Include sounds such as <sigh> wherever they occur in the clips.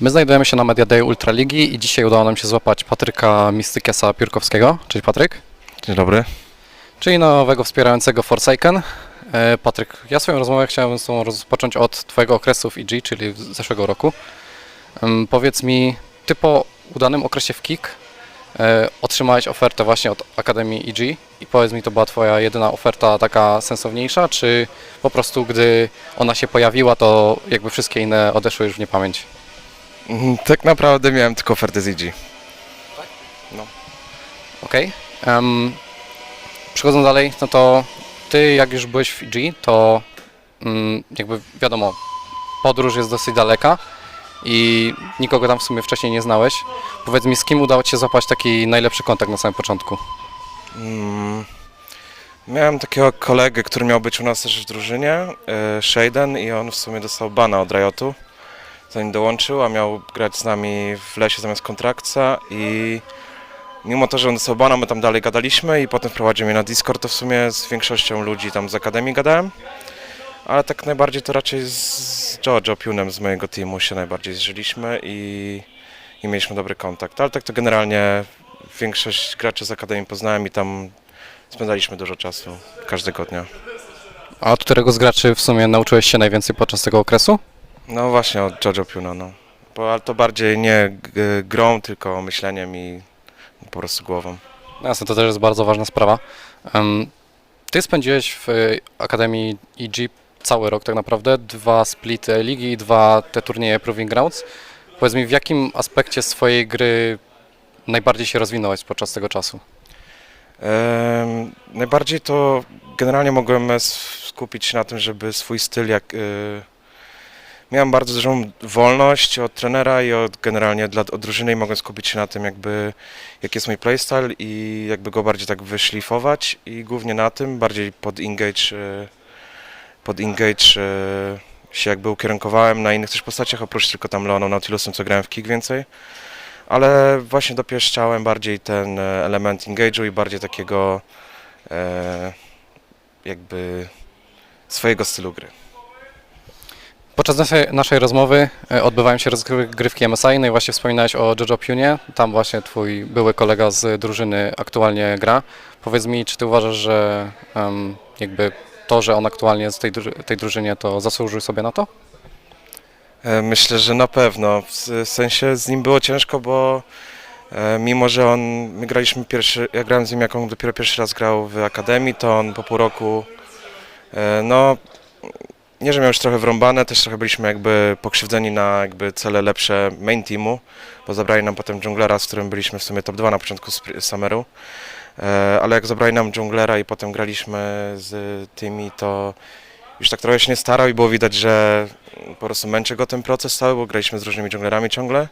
My znajdujemy się na Media Day Ultraligi i dzisiaj udało nam się złapać Patryka Mistykiasa Piórkowskiego. Cześć Patryk. Dzień dobry. Czyli nowego wspierającego Forsaken. E, Patryk, ja swoją rozmowę chciałem z Tobą rozpocząć od Twojego okresu w EG, czyli z zeszłego roku. Powiedz mi, Ty po udanym okresie w KIK e, otrzymałeś ofertę właśnie od Akademii EG i powiedz mi, to była Twoja jedyna oferta taka sensowniejsza, czy po prostu gdy ona się pojawiła, to jakby wszystkie inne odeszły już w niepamięć? Mm, Tak naprawdę miałem tylko ofertę z IG. Okej. Em, Przechodząc dalej, no to ty jak już byłeś w Fidżi, to mm, jakby wiadomo, podróż jest dosyć daleka i nikogo tam w sumie wcześniej nie znałeś. Powiedz mi, z kim udało Ci się złapać taki najlepszy kontakt na samym początku? Mm, Miałem takiego kolegę, który miał być u nas też w drużynie, e, Shaden, i on w sumie dostał bana od Riotu, zanim dołączył, a miał grać z nami w lesie zamiast kontrakta i mimo to, że on dostał bana, my tam dalej gadaliśmy i potem wprowadził mnie na Discord, to w sumie z większością ludzi tam z Akademii gadałem, ale tak najbardziej to raczej z Jojo Punem z mojego teamu się najbardziej zżyliśmy i, i mieliśmy dobry kontakt, ale tak to generalnie większość graczy z Akademii poznałem i tam spędzaliśmy dużo czasu każdego dnia. A od którego z graczy w sumie nauczyłeś się najwięcej podczas tego okresu? No właśnie od Jojo Puna, no. Bo, ale to bardziej nie g- grą, tylko myśleniem i po prostu głową. No Jasne, to też jest bardzo ważna sprawa. Em, Ty spędziłeś w Akademii EG cały rok tak naprawdę, dwa splity ligi i dwa te turnieje Proving Grounds. Powiedz mi, w jakim aspekcie swojej gry najbardziej się rozwinąłeś podczas tego czasu? Em, najbardziej to generalnie mogłem s- skupić się na tym, żeby swój styl jak... Y, miałem bardzo dużą wolność od trenera i od generalnie dla od drużyny i mogłem skupić się na tym jakby jaki jest mój playstyle i jakby go bardziej tak wyszlifować i głównie na tym bardziej pod engage y, pod engage y, się jakby ukierunkowałem na innych też postaciach oprócz tylko tam Leoną Nautilusem co grałem w kick więcej ale właśnie dopieszczałem bardziej ten e, element engage'u i bardziej takiego e, jakby swojego stylu gry. Podczas naszej, naszej rozmowy e, odbywają się rozgrywki MSI, no i właśnie wspominałeś o Jojo Punie, tam właśnie twój były kolega z drużyny aktualnie gra. Powiedz mi, czy ty uważasz, że jakby to, że on aktualnie jest w tej, tej drużynie, to zasłużył sobie na to? E, Myślę, że na pewno. W sensie z nim było ciężko, bo e, mimo, że on, my graliśmy pierwszy, ja grałem z nim, jak on dopiero pierwszy raz grał w Akademii, to on po pół roku, no, nie, że miał już trochę wrąbane, też trochę byliśmy jakby pokrzywdzeni na jakby cele lepsze main teamu, bo zabrali nam potem dżunglera, z którym byliśmy w sumie top 2 na początku summeru, e, ale jak zabrali nam dżunglera i potem graliśmy z tymi, to już tak trochę się nie starał i było widać, że po prostu męczy go ten proces cały, bo graliśmy z różnymi dżunglerami ciągle.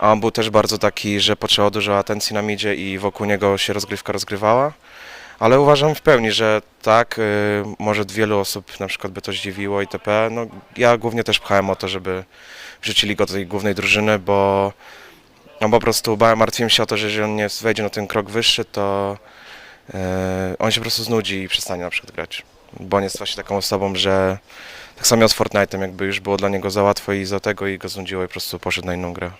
A on był też bardzo taki, że potrzebował dużo atencji na midzie i wokół niego się rozgrywka rozgrywała. Ale uważam w pełni, że tak, y, może wielu osób na przykład by to zdziwiło itp. No, ja głównie też pchałem o to, żeby wrzucili go do tej głównej drużyny, bo no, po prostu martwiłem się o to, że jeżeli on nie wejdzie na ten krok wyższy, to y, on się po prostu znudzi i przestanie na przykład grać. Bo on jest właśnie taką osobą, że tak samo jak z Fortnite'em, jakby już było dla niego za łatwo i za tego i go znudziło i po prostu poszedł na inną grę.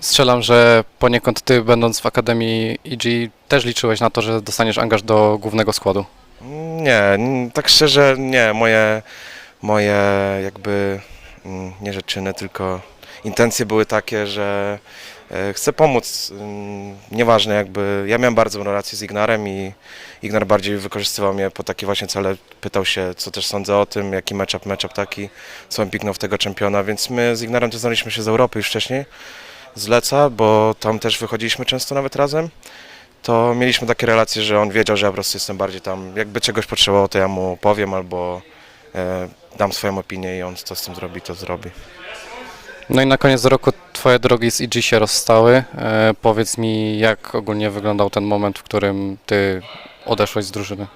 Strzelam, że poniekąd ty, będąc w Akademii EG, też liczyłeś na to, że dostaniesz angaż do głównego składu. Nie, tak szczerze nie, moje, moje jakby, mm, nie że czyny, tylko intencje były takie, że e, chcę pomóc, mm, nieważne jakby, ja miałem bardzo dobrą relację z Ignarem i Ignar bardziej wykorzystywał mnie po takie właśnie cele, pytał się co też sądzę o tym, jaki matchup, matchup taki, co on piknął w tego czempiona, więc my z Ignarem też znaliśmy się z Europy już wcześniej, z Leca, bo tam też wychodziliśmy często nawet razem to mieliśmy takie relacje, że on wiedział, że ja po prostu jestem bardziej tam, jakby czegoś potrzebował, to ja mu powiem albo e, dam swoją opinię i on co z tym zrobi, to zrobi. No i na koniec roku twoje drogi z EG się rozstały. E, powiedz mi, jak ogólnie wyglądał ten moment, w którym ty odeszłeś z drużyny?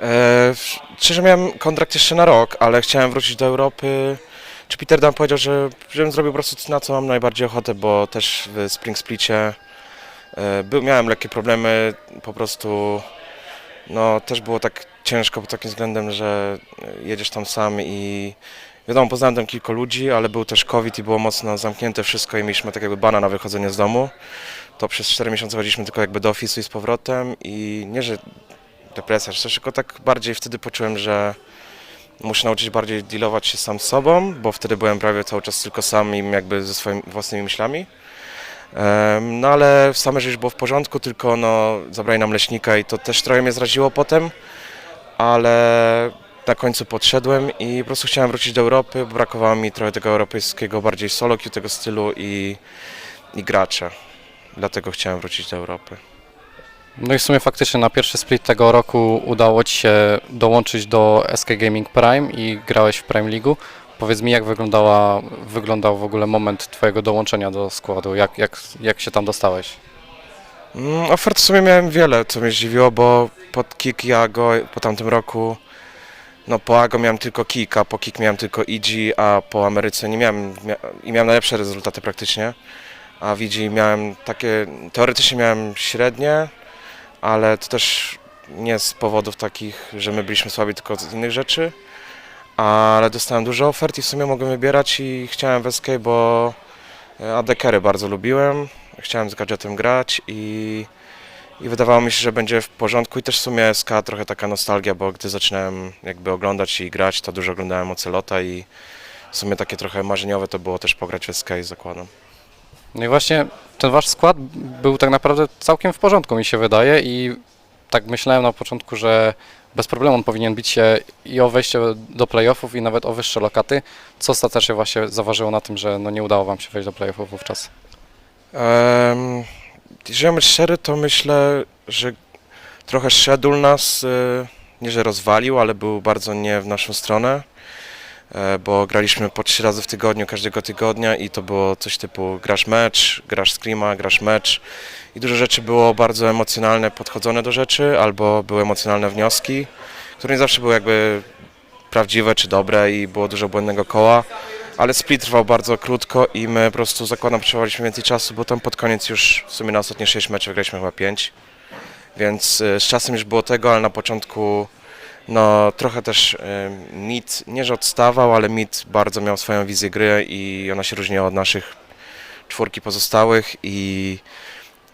E, szczerze miałem kontrakt jeszcze na rok, ale chciałem wrócić do Europy. Czy Peter Dan powiedział, że żebym zrobił po prostu na co mam najbardziej ochotę, bo też w Spring Splicie e, był, miałem lekkie problemy, po prostu no też było tak ciężko pod takim względem, że jedziesz tam sam i Wiadomo, poznałem tam kilku ludzi, ale był też COVID i było mocno zamknięte wszystko i mieliśmy tak jakby bana na wychodzenie z domu. To przez 4 miesiące chodziliśmy tylko jakby do ofisu i z powrotem i nie, że depresja tylko tak bardziej wtedy poczułem, że muszę nauczyć bardziej dealować się sam sobą, bo wtedy byłem prawie cały czas tylko sam i jakby ze swoimi własnymi myślami. No ale same życie było w porządku, tylko no zabrali nam leśnika i to też trochę mnie zraziło potem, ale na końcu podszedłem i po prostu chciałem wrócić do Europy, brakowało mi trochę tego europejskiego, bardziej solo tego stylu i, i gracza. Dlatego chciałem wrócić do Europy. No i w sumie faktycznie na pierwszy split tego roku udało Ci się dołączyć do SK Gaming Prime i grałeś w Prime League. Powiedz mi, jak wyglądała, wyglądał w ogóle moment Twojego dołączenia do składu? Jak, jak, jak się tam dostałeś? Mm, Ofert w sumie miałem wiele, co mnie zdziwiło, bo pod kick ja go po tamtym roku, no po AGO miałem tylko kick, a po kick miałem tylko EG, a po Ameryce nie miałem, mia i miałem najlepsze rezultaty praktycznie, a w EG miałem takie, teoretycznie miałem średnie, ale to też nie z powodów takich, że my byliśmy słabi, tylko z innych rzeczy, ale dostałem dużo ofert i w sumie mogłem wybierać i chciałem w SK, bo AD-carry bardzo lubiłem, chciałem z gadżetem grać i, i wydawało mi się, że będzie w porządku. I też w sumie SK trochę taka nostalgia, bo gdy zaczynałem jakby oglądać i grać, to dużo oglądałem Ocelota i w sumie takie trochę marzeniowe to było też pograć w SK zakładam. No i właśnie ten Wasz skład był tak naprawdę całkiem w porządku, mi się wydaje i tak myślałem na początku, że bez problemu on powinien bić się i o wejście do playoffów i nawet o wyższe lokaty, co ostatecznie właśnie zaważyło na tym, że no nie udało Wam się wejść do playoffów wówczas. Um, jeżeli być szczery, to myślę, że trochę schedule nas, y, nie że rozwalił, ale był bardzo nie w naszą stronę, bo graliśmy po trzy razy w tygodniu, każdego tygodnia i to było coś typu grasz mecz, grasz screama, grasz mecz i dużo rzeczy było bardzo emocjonalne, podchodzone do rzeczy, albo były emocjonalne wnioski, które nie zawsze były jakby prawdziwe czy dobre i było dużo błędnego koła. Ale split trwał bardzo krótko i my po prostu zakładam potrzebowaliśmy więcej czasu, bo tam pod koniec już w sumie na ostatnie 6 meczów graliśmy chyba 5. Więc y, z czasem już było tego, ale na początku no trochę też Mit, nie że odstawał, ale Mit bardzo miał swoją wizję gry i ona się różniła od naszych czwórki pozostałych i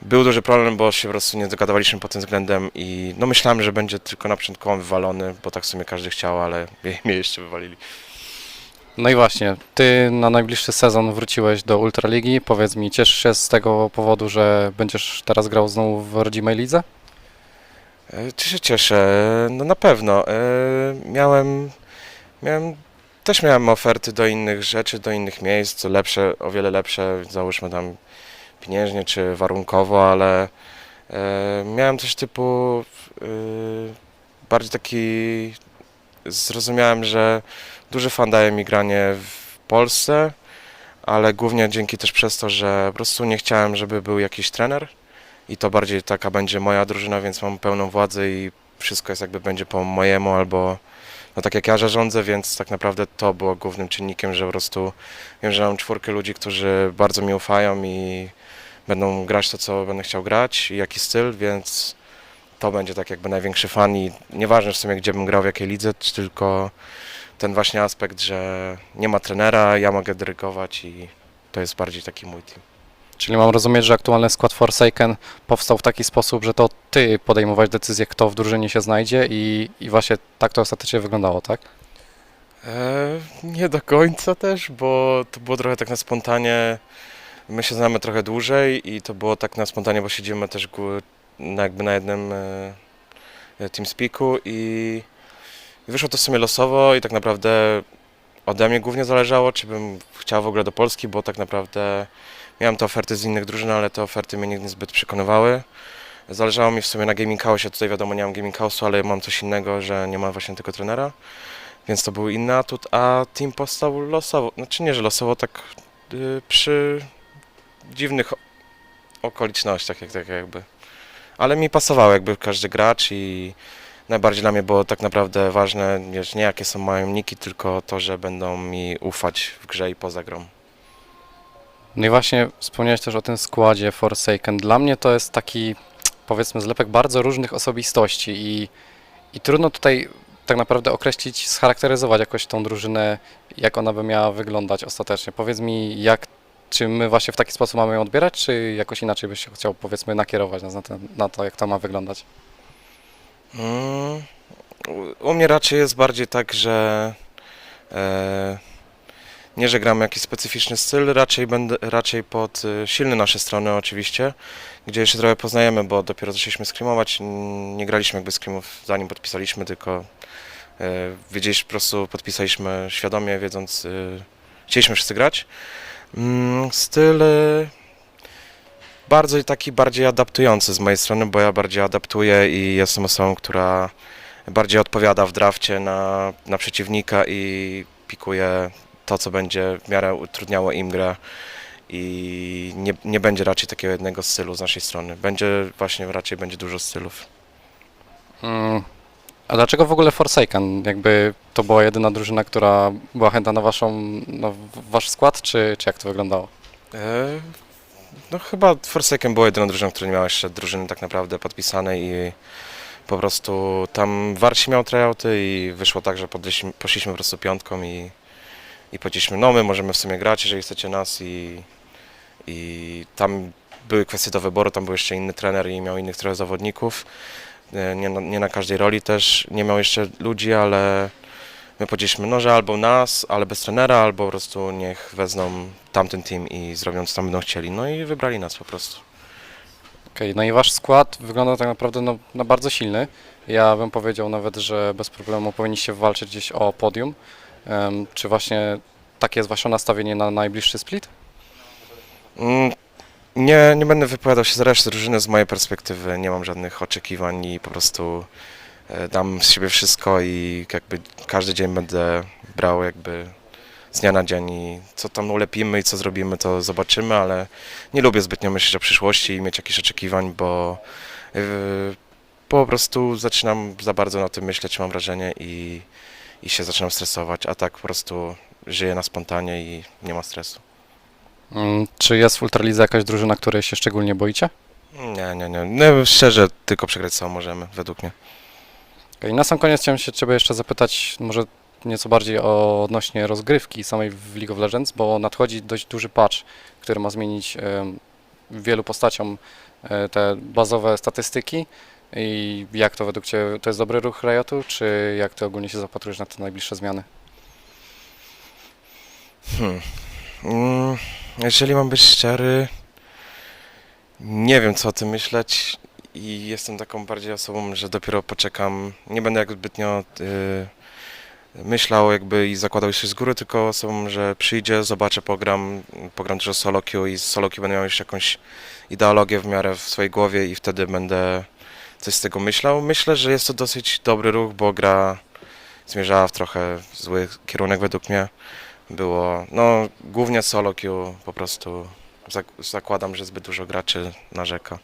był duży problem, bo się po prostu nie dogadywaliśmy pod tym względem i no myślałem, że będzie tylko na początku on wywalony, bo tak w sumie każdy chciał, ale <laughs> mnie jeszcze wywalili. No i właśnie, Ty na najbliższy sezon wróciłeś do Ultraligi. Powiedz mi, cieszysz się z tego powodu, że będziesz teraz grał znowu w rodzimej lidze? E, Czy się cieszę? No na pewno. E, Miałem, miałem, też miałem oferty do innych rzeczy, do innych miejsc, lepsze, o wiele lepsze, załóżmy tam pieniężnie czy warunkowo, ale e, miałem coś typu bardziej taki, zrozumiałem, że duży fan daje mi granie w Polsce, ale głównie dzięki też przez to, że po prostu nie chciałem, żeby był jakiś trener, i to bardziej taka będzie moja drużyna, więc mam pełną władzę i wszystko jest jakby będzie po mojemu albo no tak jak ja rządzę, więc tak naprawdę to było głównym czynnikiem, że po prostu wiem, że mam czwórkę ludzi, którzy bardzo mi ufają i będą grać to, co będę chciał grać i jaki styl, więc to będzie tak jakby największy fan i nieważne w sumie gdzie bym grał, w jakiej lidze, tylko ten właśnie aspekt, że nie ma trenera, ja mogę dyrygować i to jest bardziej taki mój team. Czyli mam rozumieć, że aktualny skład Forsaken powstał w taki sposób, że to Ty podejmować decyzję, kto w drużynie się znajdzie i, i właśnie tak to ostatecznie wyglądało, tak? E, nie do końca też, bo to było trochę tak na spontanie. My się znamy trochę dłużej i to było tak na spontanie, bo siedzimy też jakby na jednym e, e, TeamSpeaku i, i wyszło to w sumie losowo i tak naprawdę ode mnie głównie zależało, czy bym chciał w ogóle do Polski, bo tak naprawdę miałem te oferty z innych drużyn, ale te oferty mnie nigdy zbyt przekonywały. Zależało mi w sumie na Gaming House'ie, tutaj wiadomo nie mam Gaming House'u, ale mam coś innego, że nie ma właśnie tego trenera więc to był inny atut, a team powstał losowo, znaczy nie, że losowo, tak y, przy dziwnych okolicznościach, jak, tak jakby. Ale mi pasował jakby każdy gracz i najbardziej dla mnie było tak naprawdę ważne, wiesz, nie jakie są moje niki, tylko to, że będą mi ufać w grze i poza grą. No i właśnie wspomniałeś też o tym składzie Forsaken. Dla mnie to jest taki, powiedzmy, zlepek bardzo różnych osobistości i, i trudno tutaj tak naprawdę określić, scharakteryzować jakoś tą drużynę, jak ona by miała wyglądać ostatecznie. Powiedz mi, jak, czy my właśnie w taki sposób mamy ją odbierać, czy jakoś inaczej byś chciał, powiedzmy, nakierować nas na, ten, na to, jak to ma wyglądać? U- mnie raczej jest bardziej tak, że e, nie, że gram jakiś specyficzny styl, raczej będę raczej pod e, silne nasze strony oczywiście, gdzie jeszcze trochę poznajemy, bo dopiero zaczęliśmy screamować, nie graliśmy jakby screamów zanim podpisaliśmy, tylko e, wiedzieliśmy, po prostu podpisaliśmy świadomie, wiedząc, e, chcieliśmy wszyscy grać. Mm, Styl e, bardzo taki bardziej adaptujący z mojej strony, bo ja bardziej adaptuję i jestem osobą, która bardziej odpowiada w drafcie na, na przeciwnika i pikuje to, co będzie w miarę utrudniało im grę i nie, nie będzie raczej takiego jednego stylu z naszej strony. Będzie właśnie raczej będzie dużo stylów. Mm, A dlaczego w ogóle Forsaken? Jakby to była jedyna drużyna, która była chętna na waszą, na wasz skład, czy, czy jak to wyglądało? E, No chyba Forsaken była jedyną drużyną, która nie miała jeszcze drużyny tak naprawdę podpisanej i po prostu tam Warci miał tryouty i wyszło tak, że poszliśmy po prostu piątką i, i powiedzieliśmy, no my możemy w sumie grać, jeżeli chcecie nas i, i tam były kwestie do wyboru, tam był jeszcze inny trener i miał innych trochę zawodników, E, nie nie na każdej roli też, nie miał jeszcze ludzi, ale my powiedzieliśmy, no że albo nas, ale bez trenera, albo po prostu niech wezmą tamten team i zrobią co tam będą chcieli. No i wybrali nas po prostu. Okej, no i wasz skład wygląda tak naprawdę no, na bardzo silny. Ja bym powiedział nawet, że bez problemu powinniście walczyć gdzieś o podium. Em, czy właśnie takie jest wasze nastawienie na najbliższy split? Mm, Nie, nie będę wypowiadał się za resztę drużyny z mojej perspektywy. Nie mam żadnych oczekiwań i po prostu dam z siebie wszystko i jakby każdy dzień będę brał jakby z dnia na dzień i co tam ulepimy i co zrobimy, to zobaczymy, ale nie lubię zbytnio myśleć o przyszłości i mieć jakichś oczekiwań, bo yy, po prostu zaczynam za bardzo na tym myśleć, mam wrażenie i, i się zaczynam stresować, a tak po prostu żyję na spontanie i nie ma stresu. Mm, Czy jest w Ultralidze jakaś drużyna, której się szczególnie boicie? Nie, nie, nie. No, szczerze, tylko przegrać co możemy, według mnie. Okay, na sam koniec chciałem się Ciebie jeszcze zapytać może nieco bardziej o odnośnie rozgrywki samej w League of Legends, bo nadchodzi dość duży patch, który ma zmienić wielu postaciom e, te bazowe statystyki i jak to według Ciebie, to jest dobry ruch Riotu, czy jak Ty ogólnie się zapatrujesz na te najbliższe zmiany? Hmm. Mm, jeżeli mam być szczery, nie wiem co o tym myśleć i jestem taką bardziej osobą, że dopiero poczekam. Nie będę jak zbytnio y, myślał jakby i zakładał się z góry, tylko osobą, że przyjdzie, zobaczę, pogram, pogram dużo solo queue i z solo queue będę miał już jakąś ideologię w miarę w swojej głowie i wtedy będę coś z tego myślał. Myślę, że jest to dosyć dobry ruch, bo gra zmierzała w trochę zły kierunek według mnie było, no głównie solo queue po prostu zak- zakładam, że zbyt dużo graczy narzeka.